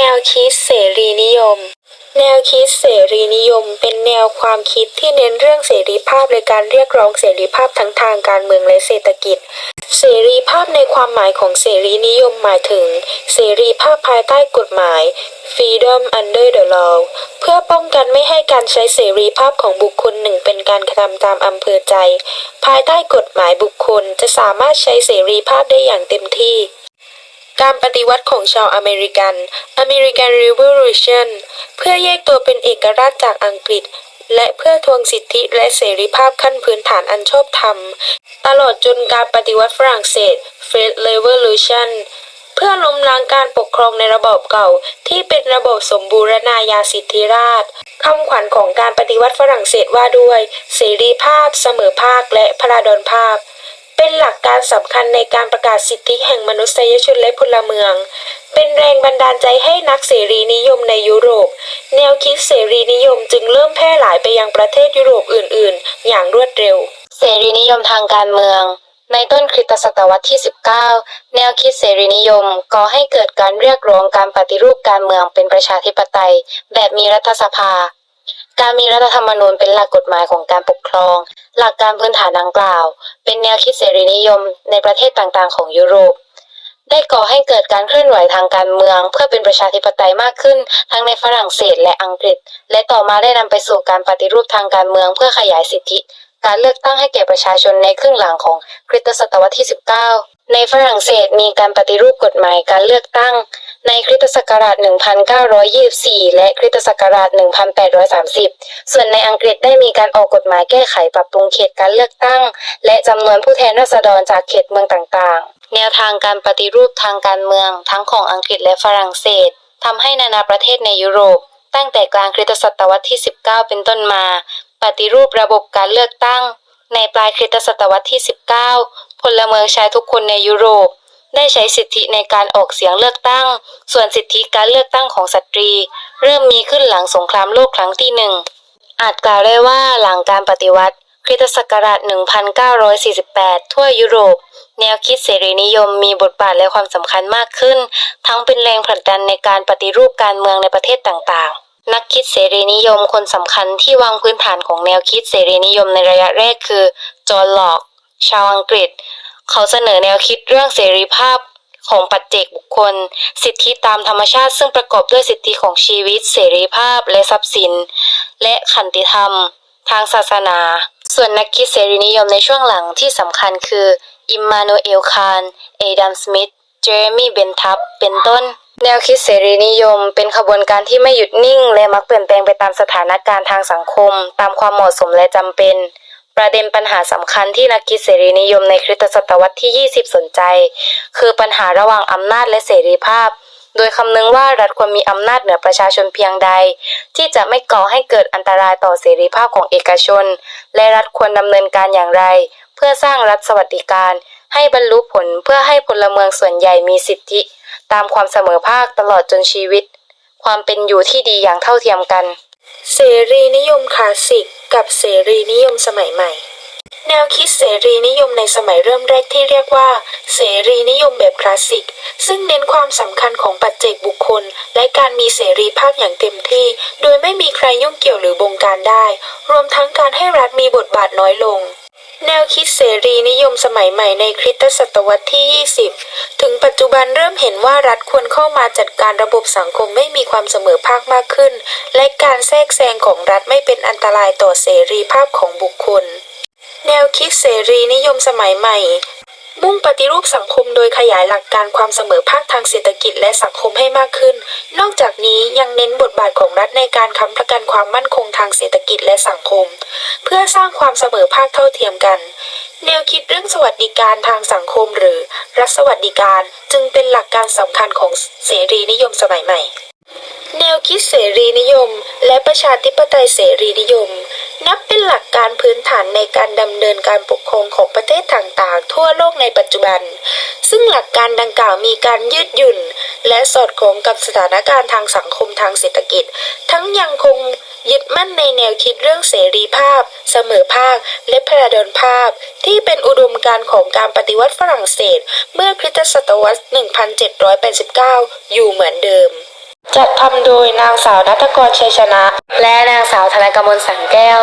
แนวคิดเสรีนิยม แนวคิดเสรีนิยม เป็นแนวความคิดที่เน้นเรื่องเสรีภาพในการเรียกร้องเสรีภาพทั้งทางการเมืองและเศรษฐกิจ เสรีภาพในความหมายของเสรีนิยมหมายถึง เสรีภาพภายใต้กฎหมาย freedom under the law เพื่อป้องกันไม่ให้การใช้เสรีภาพของบุคคลหนึ่งเป็นการกระทำตามอำเภอใจ ภายใต้กฎหมายบุคคลจะสามารถใช้เสรีภาพได้อย่างเต็มที่ การปฏิวัติของชาวอเมริกัน American Revolution เพื่อแยกตัวเป็นเอกราชจากอังกฤษ และเพื่อทวงสิทธิและเสรีภาพขั้นพื้นฐานอันชอบธรรม ตลอดจนการปฏิวัติฝรั่งเศส French Revolution เพื่อล้มล้างการปกครองในระบอบเก่า ที่เป็นระบบสมบูรณาญาสิทธิราชคำขวัญของการปฏิวัติฝรั่งเศสว่าด้วย เสรีภาพ เสมอภาคและพราดอนภาพ เป็นหลักการสำคัญในการประกาศสิทธิแห่งมนุษยชนและพลเมือง เป็นแรงบันดาลใจให้นักเสรีนิยมในยุโรป แนวคิดเสรีนิยมจึงเริ่มแพร่หลายไปยังประเทศยุโรปอื่น ๆ อย่างรวดเร็ว เสรีนิยมทางการเมืองในต้นคริสตศตวรรษที่ 19 แนวคิดเสรีนิยมก่อให้เกิดการเรียกร้องการปฏิรูปการเมืองเป็นประชาธิปไตย แบบมีรัฐสภา การมีรัฐธรรมนูญเป็นหลักกฎหมายของการปกครอง หลักการพื้นฐานดังกล่าว เป็นแนวคิดเสรีนิยมในประเทศต่างๆ ของยุโรป ได้ก่อให้เกิดการเคลื่อนไหวทางการเมือง เพื่อเป็นประชาธิปไตยมากขึ้น ทั้งในฝรั่งเศสและอังกฤษ และต่อมาได้นำไปสู่การปฏิรูปทางการเมืองเพื่อขยายสิทธิ การเลือกตั้งให้แก่ประชาชนในครึ่งหลังของคริสตศตวรรษที่ 19 ในฝรั่งเศสมีการปฏิรูปกฎหมายการเลือกตั้ง ในคริสตศักราช 1924 และคริสตศักราช 1830 ส่วนในอังกฤษได้มีการออกกฎหมายแก้ไขปรับปรุงเขตการเลือกตั้ง และจำนวนผู้แทนราษฎรจากเขตเมืองต่างๆ แนวทางการปฏิรูปทางการเมืองทั้งของอังกฤษและฝรั่งเศสทำให้นานาประเทศในยุโรป ตั้งแต่กลางคริสตศตวรรษที่ 19 เป็นต้นมา ปฏิรูประบบการเลือกตั้ง ในปลายคริสตศตวรรษที่ 19 พลเมืองชายทุกคนในยุโรป ได้ใช้สิทธิในการออกเสียงเลือกตั้ง ส่วนสิทธิการเลือกตั้งของสตรี เริ่มมีขึ้นหลังสงครามโลกครั้งที่หนึ่ง อาจกล่าวได้ว่าหลังการปฏิวัติคริสตศักราช 1948 ทั่วยุโรป แนวคิดเสรีนิยมมีบทบาทและความสำคัญมากขึ้น ทั้งเป็นแรงผลักดันในการปฏิรูปการเมืองในประเทศต่างๆ นักคิดเสรีนิยมคนสำคัญที่วางพื้นฐานของแนวคิดเสรีนิยมในระยะแรกคือ จอห์นล็อก ชาวอังกฤษ เขาเสนอแนวคิดเรื่องเสรีภาพของปัจเจกบุคคล สิทธิตามธรรมชาติซึ่งประกอบด้วยสิทธิของชีวิต เสรีภาพและทรัพย์สิน และขันติธรรม ทางศาสนา ส่วนนักคิดเสรีนิยมในช่วงหลังที่สำคัญคือ อิมมานูเอล คาน เอดัม สมิธ เจอร์มี่เบนทับ เป็นต้น แนวคิดเสรีนิยม เป็นขบวนการที่ไม่หยุดนิ่ง และมักเปลี่ยนแปลงไปตามสถานการณ์ทางสังคม ตามความเหมาะสมและจำเป็น ประเด็นปัญหาสำคัญที่นักคิดเสรีนิยมในคริสตศตวรรษที่ 20 สนใจ คือปัญหาระหว่างอำนาจและเสรีภาพ โดยคำนึงว่ารัฐควรมีอำนาจเหนือประชาชนเพียงใด ที่จะไม่ก่อให้เกิดอันตรายต่อเสรีภาพของเอกชน และรัฐควรดำเนินการอย่างไร เพื่อสร้างรัฐสวัสดิการ ให้บรรลุผลเพื่อให้พลเมืองส่วนใหญ่มีสิทธิ ตามความเสมอภาคตลอดจนชีวิต ความเป็นอยู่ที่ดีอย่างเท่าเทียมกัน เสรีนิยมคลาสสิก กับเสรีนิยมสมัยใหม่ แนวคิดเสรีนิยมในสมัยเริ่มแรกที่เรียกว่า เสรีนิยมแบบคลาสสิก ซึ่งเน้นความสำคัญของปัจเจกบุคคล และการมีเสรีภาพอย่างเต็มที่ โดยไม่มีใครยุ่งเกี่ยวหรือบงการได้ รวมทั้งการให้รัฐมีบทบาทน้อยลง แนวคิดเสรีนิยมสมัยใหม่ในคริสตศตวรรษที่ 20 ถึงปัจจุบันเริ่มเห็นว่ารัฐควรเข้ามาจัดการระบบสังคมไม่มีความเสมอภาคมากขึ้น และการแทรกแซงของรัฐไม่เป็นอันตรายต่อเสรีภาพของบุคคล แนวคิดเสรีนิยมสมัยใหม่ มุ่งปฏิรูปสังคมโดยขยายหลักการความเสมอภาคทางเศรษฐกิจและสังคมให้มากขึ้น นอกจากนี้ยังเน้นบทบาทของรัฐในการค้ำประกันความมั่นคงทางเศรษฐกิจและสังคม เพื่อสร้างความเสมอภาคเท่าเทียมกัน แนวคิดเรื่องสวัสดิการทางสังคมหรือรัฐสวัสดิการจึงเป็นหลักการสำคัญของเสรีนิยมสมัยใหม่แนวคิดเสรีนิยม และประชาธิปไตยเสรีนิยม นับเป็นหลักการพื้นฐานในการดำเนินการปกครองของประเทศต่างๆ ทั่วโลกในปัจจุบัน ซึ่งหลักการดังกล่าวมีการยืดหยุ่น และสอดคล้องกับสถานการณ์ทางสังคมทางเศรษฐกิจ ทั้งยังคงยึดมั่นในแนวคิดเรื่องเสรีภาพ เสมอภาค และพราดอนภาพ ที่เป็นอุดมการณ์ของการปฏิวัติฝรั่งเศส เมื่อคริสตศตวรรษ 1789 อยู่เหมือนเดิม จัดทำโดยนางสาวนัทกรชัยชนะ และนางสาวธนกมลสังแก้ว